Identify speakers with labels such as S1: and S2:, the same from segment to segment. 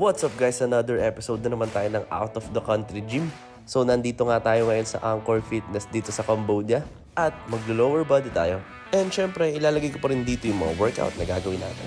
S1: What's up guys? Another episode na naman tayo ng Out of the Country Gym. So nandito nga tayo ngayon sa Angkor Fitness dito sa Cambodia at maglo-lower body tayo. And syempre, ilalagay ko pa rin dito yung mga workout na gagawin natin.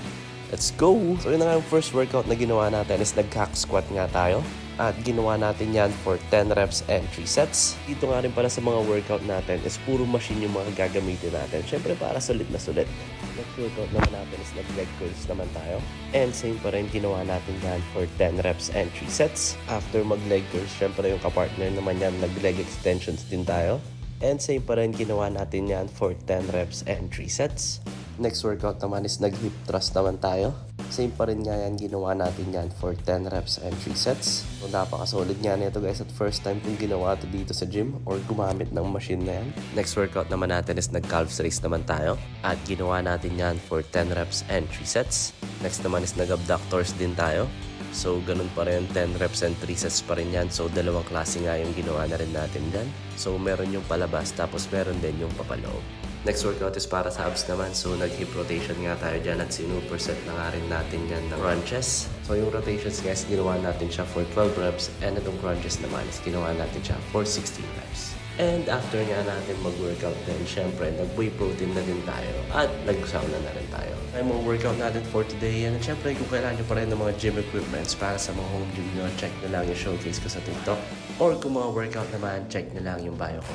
S1: Let's go! So yun na nga yung first workout na ginawa natin is nag-hack squat nga tayo. At ginawa natin yan for 10 reps and 3 sets. Dito nga rin pala sa mga workout natin is puro machine yung mga gagamitin natin. Syempre para sulit na sulit. Next workout naman natin is nag-leg curls naman tayo. And same pa rin ginawa natin yan for 10 reps and 3 sets. After mag-leg curls, syempre yung kapartner naman yan nag-leg extensions din tayo. And same pa rin ginawa natin yan for 10 reps and 3 sets. Next workout naman is nag-hip thrust naman tayo. Same pa rin nga yan ginawa natin yan for 10 reps and 3 sets. So napakasolid nga nito guys at first time kong ginawa to dito sa gym or gumamit ng machine na yan. Next workout naman natin is nag-calves raise naman tayo. At ginawa natin yan for 10 reps and 3 sets. Next naman is nag-abductors din tayo. So, ganun pa rin, 10 reps and 3 sets pa rin yan. So, dalawang klase nga yung ginawa na rin natin dyan. So, meron yung palabas, tapos meron din yung papaloob. Next workout is para sa abs naman. So, nag-hip rotation nga tayo dyan at sinuperset na nga rin natin yan ng crunches. So, yung rotations guys, ginawa natin siya for 12 reps. And itong crunches naman is ginawa natin siya for 16 reps. And after nga natin mag-workout din, syempre, nag-whey protein na din tayo at nag-sauna na rin tayo. Ay mga workout natin for today. And syempre, kung kailangan nyo pa rin ng mga gym equipments para sa mga home gym nyo, check na lang yung showcase ko sa TikTok. Or kung mga workout naman, check na lang yung bio ko.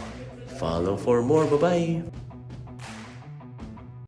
S1: Follow for more. Bye-bye!